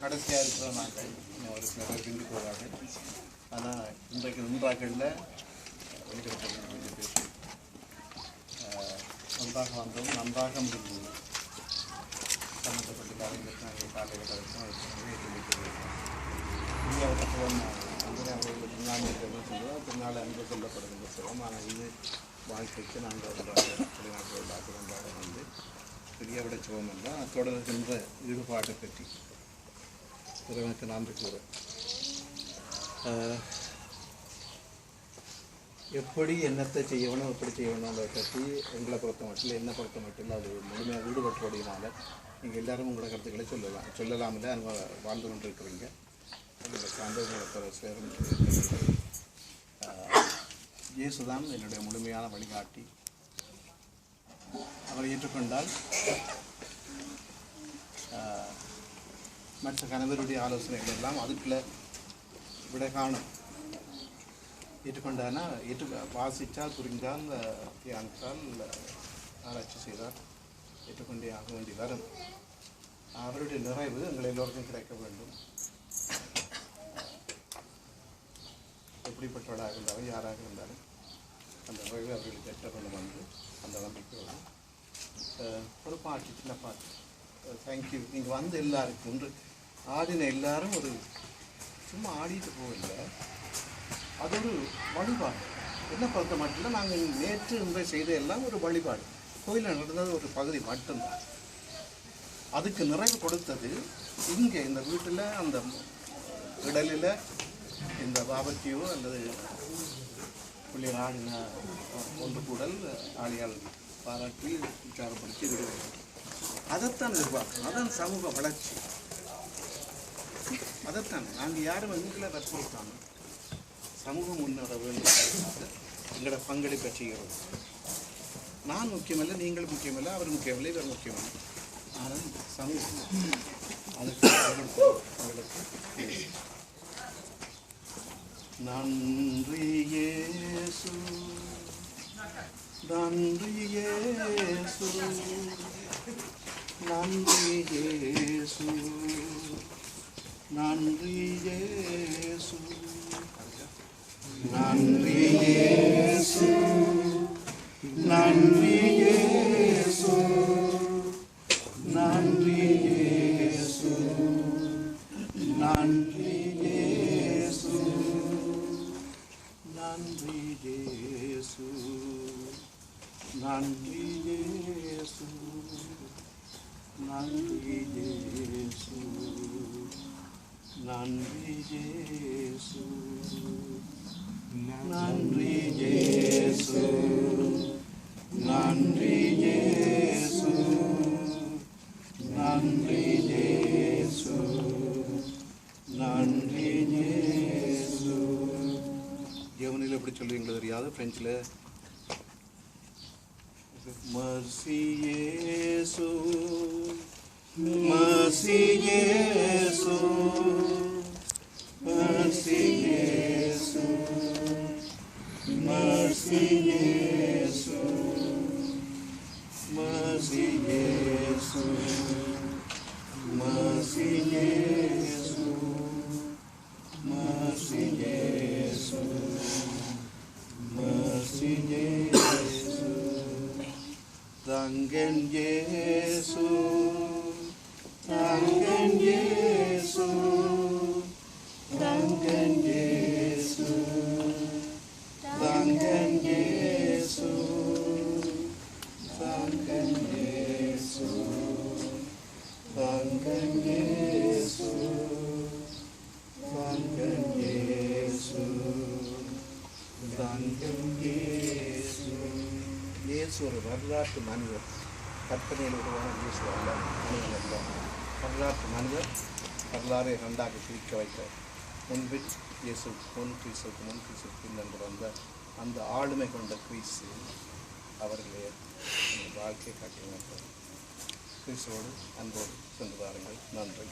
கடைசியாக இருக்கிற நாட்கள் இன்னும் ஒரு சில பேர் போவார்கள் ஆனால் இன்றைக்கு நின்றாக்களில் வெளிக்கிடப்பட்ட கொஞ்சம் பேர் நன்றாக வந்தோம் நன்றாக முடிந்தது. சம்மந்தப்பட்ட காரியங்களுக்கு நாங்கள் காலையில் இந்தியாவுக்கு போகணும் அவர்களுக்கு பின்னாடி சொல்லுவோம் பின்னால் அன்பு சொல்லப்படுகின்ற சொல்லுவோம் ஆனால் இது வாழ்க்கைக்கு நாங்கள் ஒன்றாக வெளிநாட்டு ஒன்றாக வந்து பெரிய விட சுகம் என்றால் தொடர்கின்ற ஈடுபாட்டை பற்றி இறைவனுக்கு நன்றி கூற. எப்படி என்னத்தை செய்யணும் எப்படி செய்யணுன்றதை பற்றி எங்களை பொறுத்த மட்டும் என்னை பொறுத்த மட்டும் அது முழுமையாக ஈடுபட்டுறதுனால நீங்கள் எல்லாரும் உங்களோட கருத்துக்களை சொல்லலாம். சொல்லலாமில்ல அங்கே வாழ்ந்து கொண்டிருக்கிறீங்க. உங்களை சார்ந்தவங்களை சேரும். இயேசுதான் என்னுடைய முழுமையான வழிகாட்டி. அவரை ஏற்றுக்கொண்டால் மற்ற கணவருடைய ஆலோசனைகள் எல்லாம் அதுக்குள்ள விட காணும். ஏற்றுக்கொண்டானா ஏற்று வாசித்தால் புரிந்தால் தியானித்தால் ஆராய்ச்சி செய்தால் ஏற்றுக்கொண்டே ஆக வேண்டி வரும். அவருடைய நிறைவு எங்கள் எல்லோருக்கும் கிடைக்க வேண்டும். எப்படிப்பட்டவராக இருந்தாலும் யாராக இருந்தாலும் அந்த நிறைவு அவர்களுக்கு எட்ட கொண்டு வந்து அந்த நம்பிக்கையோடு வரும் ஒரு பாட்டு சின்ன பாட்டு. தேங்க்யூ நீங்கள் வந்து எல்லாருக்கும் ஒன்று. ஆடின எல்லாரும் ஒரு சும்மா ஆடிட்டு போகல. அது ஒரு வழிபாடு. என்ன பொறுத்த மட்டும் நாங்கள் நேற்று இன்றை செய்த எல்லாம் ஒரு வழிபாடு. கோயிலில் நடந்தது ஒரு பகுதி மட்டும்தான். அதுக்கு நிறைவு கொடுத்தது இங்கே இந்த வீட்டில் அந்த இடலில் இந்த பாபத்தியோ அல்லது பிள்ளைகள் ஆடின ஒன்று கூடல் ஆளியால் பாராட்டி உற்சாகப்படுத்தி விடுவாங்க அதைத்தான் எதிர்பார்க்கணும். அதான் சமூக வளர்ச்சி. அதைத்தான். நாங்கள் யாரும் எங்களை வற்புறுத்தாங்க சமூகம் முன்னேற வேண்டும். எங்களோட பங்களிப்பை செய்கிறோம். நான் முக்கியமல்ல நீங்கள் முக்கியமல்ல அவர் முக்கியமில்லை இவர் முக்கியமில்லை. ஆனால் சமூகம் அதுக்கு அவர்களுக்கு அவர்களுக்கு நன்றி இயேசு. நன்றி இயேசு. நன்றி இயேசு. நன்றி இயேசு. நன்றி இயேசு. நன்றி இயேசு. நன்றி இயேசு. நன்றி இயேசு. நன்றி இயேசு. நன்றி இயேசு. நன்றி இயேசு. நன்றி ஜேசு. நன்றி ஜேசு. நன்றி ஜேசு. நன்றி ஜேசு. நன்றி ஜேசு. ஜெவனில் எப்படி சொல்லுவீங்களோ தெரியாது ஃப்ரெஞ்சில் mercy Yesu Masi Yesu, Masi Yesu, Masi Yesu, Masi Tangen Yesu. Danken Jesu, danken Jesu, danken Jesu, danken Jesu, danken Jesu, danken Jesu, danken Jesu. இயேசு ஒரு வரலாற்று மனிதர் கற்பனையில் உருவான இயேசு அல்ல மனிதன் அல்ல வரலாற்று மனிதர் வரலாறை இரண்டாக பிரிக்க வைக்க முன்பில் இயேசு முன் கிறிஸ்துக்கு முன் கிறிஸ்துக்கு என்று வந்த அந்த ஆளுமை கொண்ட கிறிஸ்து அவர்களே அந்த வாழ்க்கையை காட்டினார்கள் கிறிஸ்துவோடு அன்போடு சென்று வாருங்கள். நன்றி.